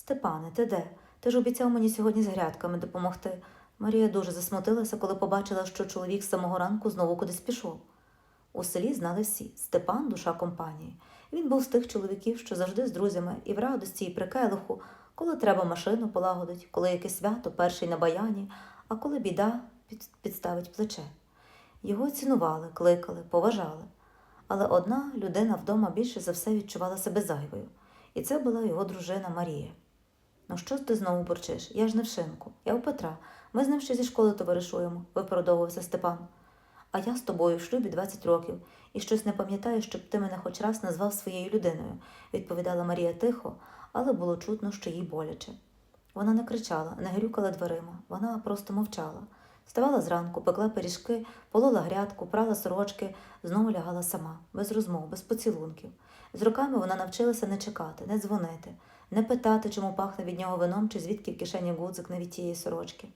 Степане, ти де? Ти ж обіцяв мені сьогодні з грядками допомогти. Марія дуже засмутилася, коли побачила, що чоловік з самого ранку знову кудись пішов. У селі знали всі Степан душа компанії. Він був з тих чоловіків, що завжди з друзями і в радості, і при келиху, коли треба машину полагодить, коли яке свято, перший на баяні, а коли біда під- підставить плече. Його цінували, кликали, поважали. Але одна людина вдома більше за все відчувала себе зайвою, і це була його дружина Марія. Ну що ти знову бурчиш? Я ж не в шинку, я у Петра. Ми з ним ще зі школи товаришуємо, виправдовувався Степан. А я з тобою в шлюбі 20 років, і щось не пам'ятаю, щоб ти мене хоч раз назвав своєю людиною, відповідала Марія тихо, але було чутно, що їй боляче. Вона не кричала, не грюкала дверима, вона просто мовчала. Вставала зранку, пекла пиріжки, полола грядку, прала сорочки, знову лягала сама, без розмов, без поцілунків. З роками вона навчилася не чекати, не дзвонити, не питати, чому пахне від нього вином чи звідки в кишені гудзик навіть тієї сорочки.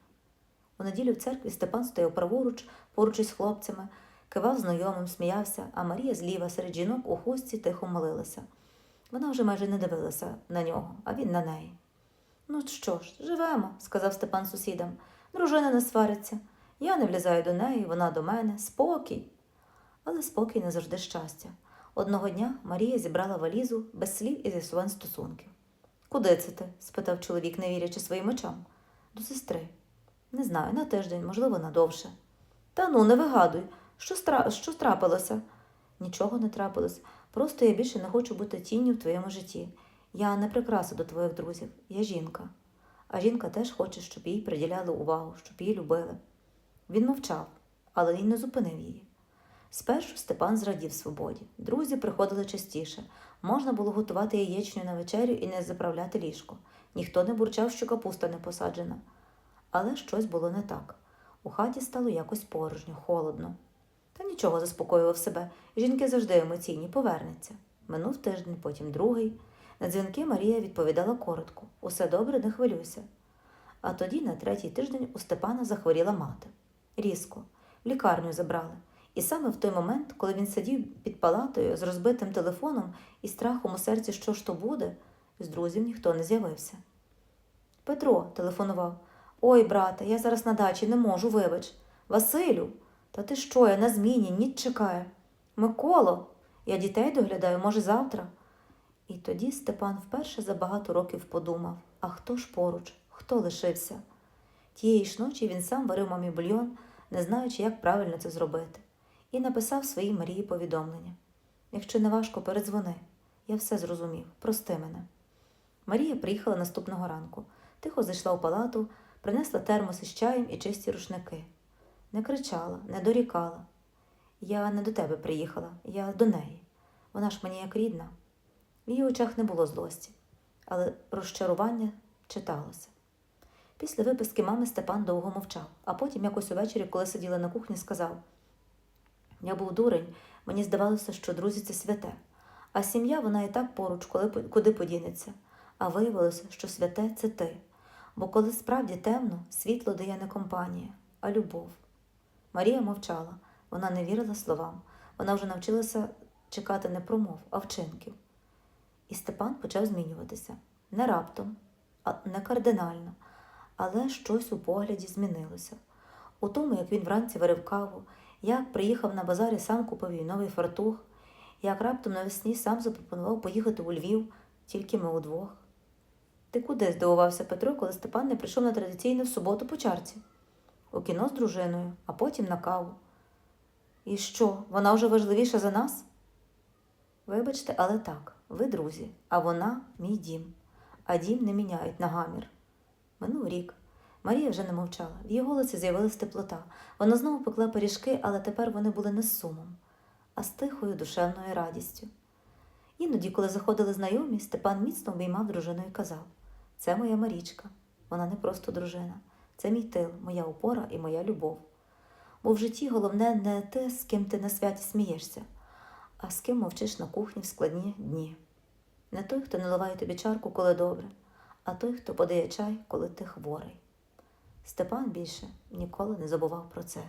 У неділю в церкві Степан стояв праворуч, поруч із хлопцями, кивав знайомим, сміявся, а Марія зліва серед жінок у хустці тихо молилася. Вона вже майже не дивилася на нього, а він на неї. Ну що ж, живемо, сказав Степан сусідам. Дружина не свариться. Я не влізаю до неї, вона до мене. Спокій. Але спокій не завжди щастя. Одного дня Марія зібрала валізу без слів і з'ясувань стосунків. Куди це ти? спитав чоловік, не вірячи своїм очам. До сестри. Не знаю, на тиждень, можливо, на довше. Та ну, не вигадуй, що, стра... що трапилося? Нічого не трапилось. Просто я більше не хочу бути тінню в твоєму житті. Я не прикраса до твоїх друзів, я жінка. А жінка теж хоче, щоб їй приділяли увагу, щоб її любили. Він мовчав, але він не зупинив її. Спершу Степан зрадів свободі. Друзі приходили частіше. Можна було готувати яєчню на вечерю і не заправляти ліжко. Ніхто не бурчав, що капуста не посаджена. Але щось було не так. У хаті стало якось порожньо, холодно. Та нічого заспокоював себе. Жінки завжди емоційні, повернеться. Минув тиждень, потім другий. На дзвінки Марія відповідала коротко: усе добре, не хвилюйся. А тоді, на третій тиждень, у Степана захворіла мати. Різко, в лікарню забрали. І саме в той момент, коли він сидів під палатою з розбитим телефоном і страхом у серці, що ж то буде, з друзів ніхто не з'явився. Петро телефонував. Ой, брате, я зараз на дачі не можу, вибач. Василю, та ти що, я на зміні, ніч чекає. Миколо, я дітей доглядаю, може, завтра. І тоді Степан вперше за багато років подумав: а хто ж поруч, хто лишився? Тієї ж ночі він сам варив мамі бульйон, не знаючи, як правильно це зробити, і написав своїй Марії повідомлення. Якщо не важко, передзвони. Я все зрозумів, прости мене. Марія приїхала наступного ранку, тихо зайшла у палату, принесла термос із чаєм і чисті рушники. Не кричала, не дорікала. Я не до тебе приїхала, я до неї. Вона ж мені як рідна. В її очах не було злості, але розчарування читалося. Після виписки мами Степан довго мовчав, а потім якось увечері, коли сиділи на кухні, сказав: Я був дурень, мені здавалося, що друзі це святе, а сім'я вона і так поруч, коли, куди подінеться. А виявилося, що святе це ти. Бо коли справді темно, світло дає не компанія, а любов. Марія мовчала, вона не вірила словам, вона вже навчилася чекати не промов, а вчинків. І Степан почав змінюватися не раптом, а не кардинально, але щось у погляді змінилося. У тому, як він вранці варив каву, як приїхав на базарі, сам купив їй новий фартух, як раптом навесні сам запропонував поїхати у Львів, тільки ми удвох. Ти куди? здивувався Петро, коли Степан не прийшов на традиційну в суботу по чарці? У кіно з дружиною, а потім на каву. І що, вона вже важливіша за нас? Вибачте, але так, ви друзі, а вона мій дім, а дім не міняють на гамір. Минув рік. Марія вже не мовчала. В її голосі з'явилась теплота. Вона знову пекла пиріжки, але тепер вони були не з сумом, а з тихою душевною радістю. Іноді, коли заходили знайомі, Степан міцно обіймав дружину і казав: Це моя Марічка, вона не просто дружина, це мій тил, моя опора і моя любов. Бо в житті головне не те, з ким ти на святі смієшся, а з ким мовчиш на кухні в складні дні. Не той, хто наливає тобі чарку, коли добре, а той, хто подає чай, коли ти хворий. Степан більше ніколи не забував про це.